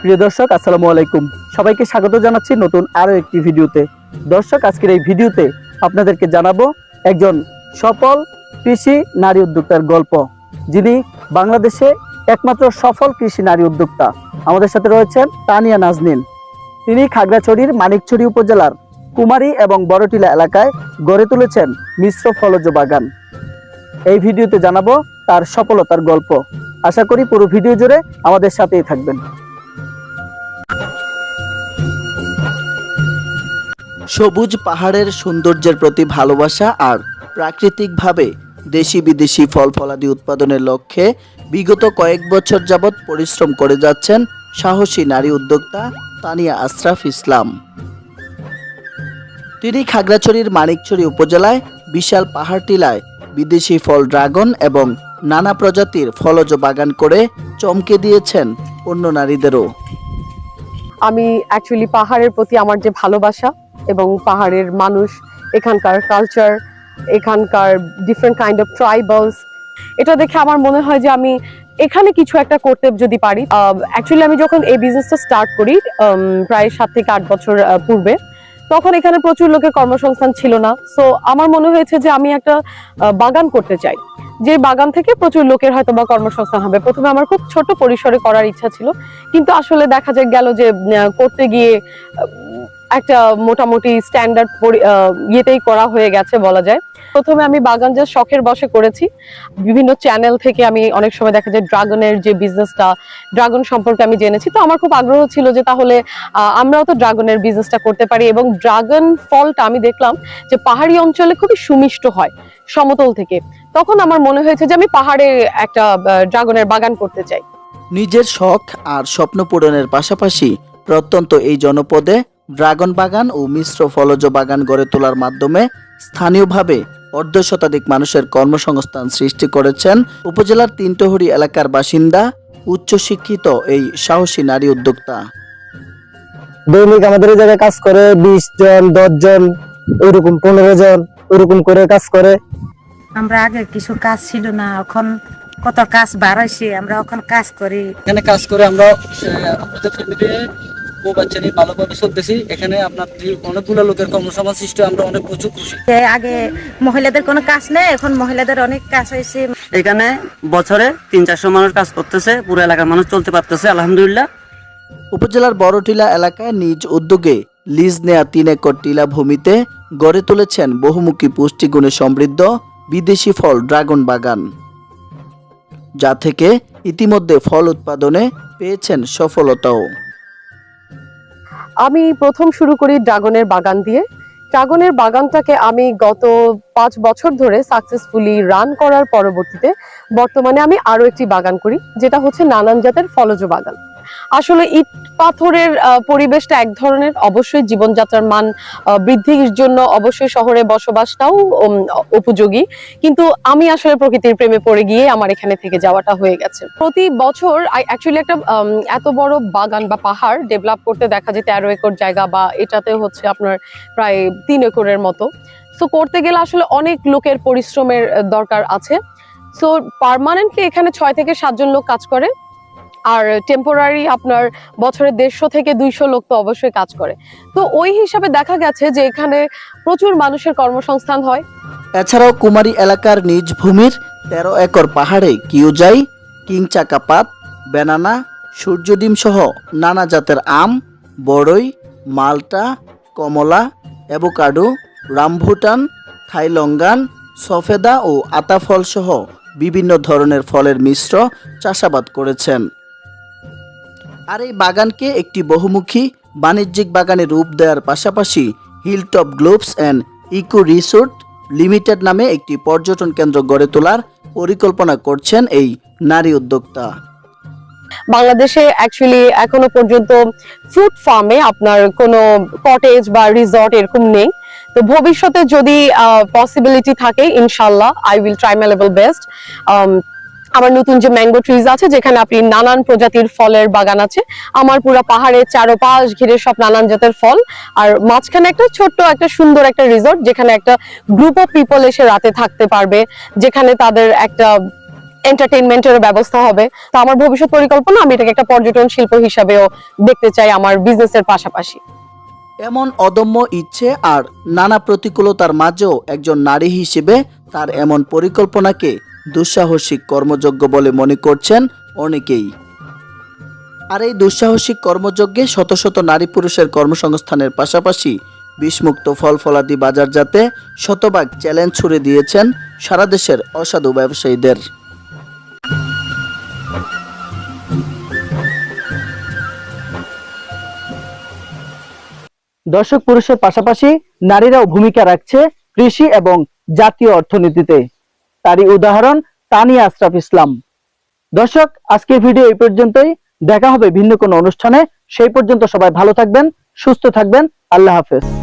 প্রিয় দর্শক, আসসালামু আলাইকুম। সবাইকে স্বাগত জানাচ্ছি নতুন আরও একটি ভিডিওতে। দর্শক, আজকের এই ভিডিওতে আপনাদেরকে জানাব একজন সফল কৃষি নারী উদ্যোক্তার গল্প। যিনি বাংলাদেশে একমাত্র সফল কৃষি নারী উদ্যোক্তা। আমাদের সাথে রয়েছেন তানিয়া নাজনিন। তিনি খাগড়াছড়ির মানিকছড়ি উপজেলার কুমারী এবং বড়টিলা এলাকায় গড়ে তুলেছেন মিশ্র ফলজ বাগান। এই ভিডিওতে জানাব তার সফলতার গল্প। আশা করি পুরো ভিডিও জুড়ে আমাদের সাথেই থাকবেন। সবুজ পাহাড়ের সৌন্দর্যের প্রতি ভালোবাসা আর প্রাকৃতিকভাবে দেশি বিদেশি ফল ফলাদি উৎপাদনের লক্ষ্যে বিগত কয়েক বছর যাবৎ পরিশ্রম করে যাচ্ছেন সাহসী নারী উদ্যোক্তা তানিয়া আশরাফ ইসলাম। তিনি খাগড়াছড়ির মানিকছড়ি উপজেলায় বিশাল পাহাড় টিলায় বিদেশি ফল ড্রাগন এবং নানা প্রজাতির ফলজ বাগান করে চমকে দিয়েছেন অন্য নারীদেরও। আমি অ্যাকচুয়ালি পাহাড়ের প্রতি আমার যে ভালোবাসা এবং পাহাড়ের মানুষ, এখানকার কালচার এখানকার ডিফারেন্ট কাইন্ড অফ ট্রাইবালস এটা দেখে আমার মনে হয় যে আমি এখানে কিছু একটা করতে যদি পারি। অ্যাকচুয়ালি আমি যখন এই বিজনেসটা স্টার্ট করি প্রায় সাত থেকে আট বছর পূর্বে, তখন এখানে প্রচুর লোকের কর্মসংস্থান ছিল না। সো আমার মনে হয়েছে যে আমি একটা বাগান করতে চাই। যে বাগান থেকে প্রচুর লোকের হয়তো বা কর্মসংস্থান হবে। প্রথমে আমার খুব ছোট পরিসরে করার ইচ্ছা ছিল। কিন্তু আসলে দেখা যায় গেল যে করতে গিয়ে একটা মোটামুটি স্ট্যান্ডার্ড ইয়েতেই করা হয়ে গেছে বলা যায়। প্রথমে আমি বাগান যে শখের বসে করেছি। বিভিন্ন চ্যানেল থেকে আমি অনেক সময় দেখা যায় ড্রাগনের যে বিজনেসটা ড্রাগন সম্পর্কে আমি জেনেছি। তো আমার খুব আগ্রহ ছিল যে তাহলে আমরাও তো ড্রাগনের বিজনেসটা করতে পারি এবং ড্রাগন ফলটা আমি দেখলাম যে পাহাড়ি অঞ্চলে খুবই সুমিষ্ট হয় সমতল থেকে। তখন আমার মনে হয়েছে যে আমি পাহাড়ে একটা ড্রাগনের বাগান করতে চাই। নিজের শখ আর স্বপ্ন পূরণের পাশাপাশি প্রত্যন্ত এই জনপদে ড্রাগন বাগান ও মিশ্র ফলজ বাগান গড়ে তোলার মাধ্যমে স্থানীয়ভাবে অর্ধ শতাধিক মানুষের কর্মসংস্থান সৃষ্টি করেছেন উপজেলার তিনটহরি এলাকার বাসিন্দা উচ্চশিক্ষিত এই সাহসী নারী উদ্যোক্তা। দৈনিক আমাদের এই জায়গায় কাজ করে বিশ জন দশ জন ওইরকম পনেরো জন ওইরকম করে কাজ করে। আমরা আগে কিছু কাজ ছিল না এখন কত কাজ বাড়াইছে আমরা এখন কাজ করি। এখানে কাজ করে আমরা বউ বাচ্চা নিয়ে ভালোভাবে চলতেছি। এখানে আপনার অনেকগুলো লোকের কর্মসংস্থান সৃষ্টি আমরা অনেক প্রচুর খুশি। আগে মহিলাদের কোনো কাজ নেই এখন মহিলাদের অনেক কাজ হয়েছে। এখানে বছরে তিন চারশো মানুষ কাজ করতেছে পুরো এলাকার মানুষ চলতে পারতেছে আলহামদুলিল্লাহ। উপজেলার বড়টিলা এলাকায় নিজ উদ্যোগে লিজ নেয়া তিন একর টিলা ভূমিতে গড়ে তুলেছেন বহুমুখী পুষ্টিগুণে সমৃদ্ধ বিদেশি ফল ড্রাগন বাগান। যা থেকে ইতিমধ্যে ফল উৎপাদনে পেয়েছেন সফলতাও। আমি প্রথম শুরু করি ড্রাগনের বাগান দিয়ে। ড্রাগনের বাগানটাকে আমি গত পাঁচ বছর ধরে সাকসেসফুলি রান করার পরবর্তীতে বর্তমানে আমি আরও একটি বাগান করি, যেটা হচ্ছে নানান জাতের ফলজ বাগান। আসলে ইট পাথরের পরিবেশটা এক ধরনের অবশ্যই জীবনযাত্রার মান বৃদ্ধির জন্য অবশ্যই শহরে বসবাসটাও উপযোগী। কিন্তু আমি আসলে প্রকৃতির প্রেমে পড়ে গিয়ে আমার এখানে থেকে যাওয়াটা হয়ে গেছে। প্রতি বছর অ্যাকচুয়ালি একটা এত বড় বাগান বা পাহাড় ডেভেলপ করতে দেখা যায় তেরো একর জায়গা বা এটাতে হচ্ছে আপনার প্রায় তিন একরের মতো। সো করতে গেলে আসলে অনেক লোকের পরিশ্রমের দরকার আছে। সো পার্মানেন্টলি এখানে ছয় থেকে সাতজন লোক কাজ করে। আর টেম্পোরারি আপনার বছরে দেড়শো থেকে দুইশো লোক তো অবশ্যই কাজ করে। তো ওই হিসাবে দেখা গেছে যে এখানে প্রচুর মানুষের কর্মসংস্থান হয়। এছাড়াও কুমারী এলাকার নিজ ভূমির তেরো একর পাহাড়ে কিউজাই কিং চাকাপাত বেনানা সূর্যডিম সহ নানা জাতের আম, বড়ই, মালটা, কমলা, অ্যাভোকাডো, রামভুটান, থাইলঙ্গান, সফেদা ও আতাফল সহ বিভিন্ন ধরনের ফলের মিশ্র চাষাবাদ করেছেন। আর এই বাগানকে একটি বহুমুখী বাণিজ্যিক বাগানে রূপ দেওয়ার পাশাপাশি hilltop globes and eco resort limited নামে একটি পর্যটন কেন্দ্র গড়ে তোলার পরিকল্পনা করছেন এই নারী উদ্যোক্তা। বাংলাদেশে অ্যাকচুয়ালি এখনও পর্যন্ত ফ্রুট ফার্মে আপনার কোনো কটেজ বা রিসর্ট এরকম নেই। তো ভবিষ্যতে যদি পসিবিলিটি থাকে ইনশাল্লাহ I will try my level best আমার নতুন যে ম্যাঙ্গো ট্রিজ আছে, যেখানে আপনি নানান প্রজাতির ফলের বাগান আছে, আমার পুরো পাহাড়ের চারোপাশ ঘিরে সব নানান জাতের ফল। আর মাঝখানে একটা ছোট্ট, একটা সুন্দর একটা রিসর্ট যেখানে একটা গ্রুপ অফ পিপল এসে রাতে থাকতে পারবে, যেখানে তাদের একটা এন্টারটেনমেন্টের ব্যবস্থা হবে। তো আমার ভবিষ্যৎ পরিকল্পনা, আমি এটাকে একটা পর্যটন শিল্প হিসাবেও দেখতে চাই আমার বিজনেসের পাশাপাশি। এমন অদম্য ইচ্ছে আর নানা প্রতিকূলতার মাঝেও একজন নারী হিসেবে তার এমন পরিকল্পনাকে দুঃসাহসিক কর্মযজ্ঞ বলে মনে করছেন অনেকেই। আর এই দুঃসাহসিক কর্মযজ্ঞে শত শত নারী পুরুষের কর্মসংস্থানের পাশাপাশি বিষমুক্ত ফল ফলাদি বাজারজাতে শতভাগ চ্যালেঞ্জ ছুড়ে দিয়েছেন সারা দেশের অসাধু ব্যবসায়ীদের। দর্শক পুরুষের পাশাপাশি নারীরাও ভূমিকা রাখছে কৃষি এবং জাতীয় অর্থনীতিতে। তারই উদাহরণ তানিয়া আশরাফ ইসলাম। দর্শক, আজকের ভিডিও এই পর্যন্তই। দেখা হবে ভিন্ন কোনো অনুষ্ঠানে। সেই পর্যন্ত সবাই ভালো থাকবেন, সুস্থ থাকবেন। আল্লাহ হাফেজ।